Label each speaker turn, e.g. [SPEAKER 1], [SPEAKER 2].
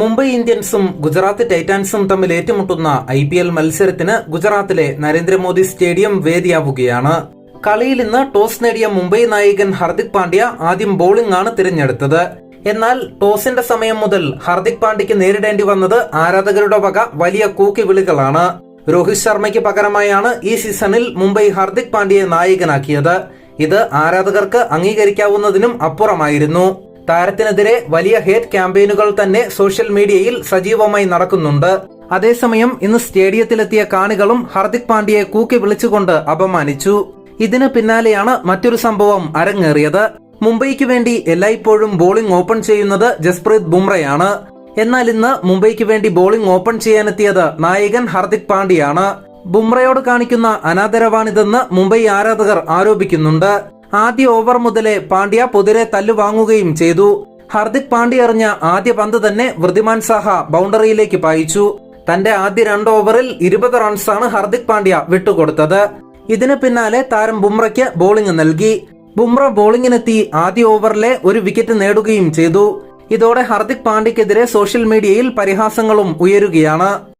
[SPEAKER 1] മുംബൈ ഇന്ത്യൻസും ഗുജറാത്ത് ടൈറ്റാൻസും തമ്മിൽ ഏറ്റുമുട്ടുന്ന I P L മത്സരത്തിന് ഗുജറാത്തിലെ നരേന്ദ്രമോദി സ്റ്റേഡിയം വേദിയാവുകയാണ്. കളിയിൽ ഇന്ന് ടോസ് നേടിയ മുംബൈ നായകൻ ഹർദിക് പാണ്ഡ്യ ആദ്യം ബോളിംഗ് ആണ് തിരഞ്ഞെടുത്തത്. എന്നാൽ ടോസിന്റെ സമയം മുതൽ ഹർദിക് പാണ്ഡ്യയ്ക്ക് നേരിടേണ്ടി വന്നത് ആരാധകരുടെ വക വലിയ കൂക്കി വിളികളാണ് രോഹിത് ശർമ്മയ്ക്ക് പകരമായാണ് ഈ സീസണിൽ മുംബൈ ഹർദിക് പാണ്ഡ്യയെ നായകനാക്കിയത്. ഇത് ആരാധകർക്ക് അംഗീകരിക്കാവുന്നതിനും അപ്പുറമായിരുന്നു. താരത്തിനെതിരെ വലിയ ഹേറ്റ് ക്യാമ്പയിനുകൾ തന്നെ സോഷ്യൽ മീഡിയയിൽ സജീവമായി നടക്കുന്നുണ്ട്. അതേസമയം ഇന്ന് സ്റ്റേഡിയത്തിലെത്തിയ കാണികളും ഹർദിക് പാണ്ഡ്യയെ കൂക്കി വിളിച്ചുകൊണ്ട് അപമാനിച്ചു. ഇതിന് പിന്നാലെയാണ് മറ്റൊരു സംഭവം അരങ്ങേറിയത്. മുംബൈക്ക് വേണ്ടി എല്ലായ്പ്പോഴും ബോളിംഗ് ഓപ്പൺ ചെയ്യുന്നത് ജസ്പ്രീത് ബുംറയാണ്. എന്നാൽ ഇന്ന് മുംബൈക്ക് വേണ്ടി ബോളിംഗ് ഓപ്പൺ ചെയ്യാനെത്തിയത് നായകൻ ഹർദിക് പാണ്ഡ്യയാണ്. ബുംറയോട് കാണിക്കുന്ന അനാദരവാണിതെന്ന് മുംബൈ ആരാധകർ ആരോപിക്കുന്നുണ്ട്. ആദ്യ ഓവർ മുതലേ പാണ്ഡ്യ പൊതിരെ തല്ലുവാങ്ങുകയും ചെയ്തു. ഹർദിക് പാണ്ഡ്യ എറിഞ്ഞ ആദ്യ പന്ത് തന്നെ വൃദ്ധിമാൻ സാഹ ബൗണ്ടറിയിലേക്ക് പായിച്ചു. തന്റെ ആദ്യ രണ്ട് ഓവറിൽ ഇരുപത് റൺസാണ് ഹർദിക് പാണ്ഡ്യ വിട്ടുകൊടുത്തത്. ഇതിന് പിന്നാലെ താരം ബുംറയ്ക്ക് ബോളിംഗ് നൽകി. ബുംറ ബോളിംഗിനെത്തി ആദ്യ ഓവറിലെ ഒരു വിക്കറ്റ് നേടുകയും ചെയ്തു. ഇതോടെ ഹർദിക് പാണ്ഡ്യക്കെതിരെ സോഷ്യൽ മീഡിയയിൽ പരിഹാസങ്ങളും ഉയരുകയാണ്.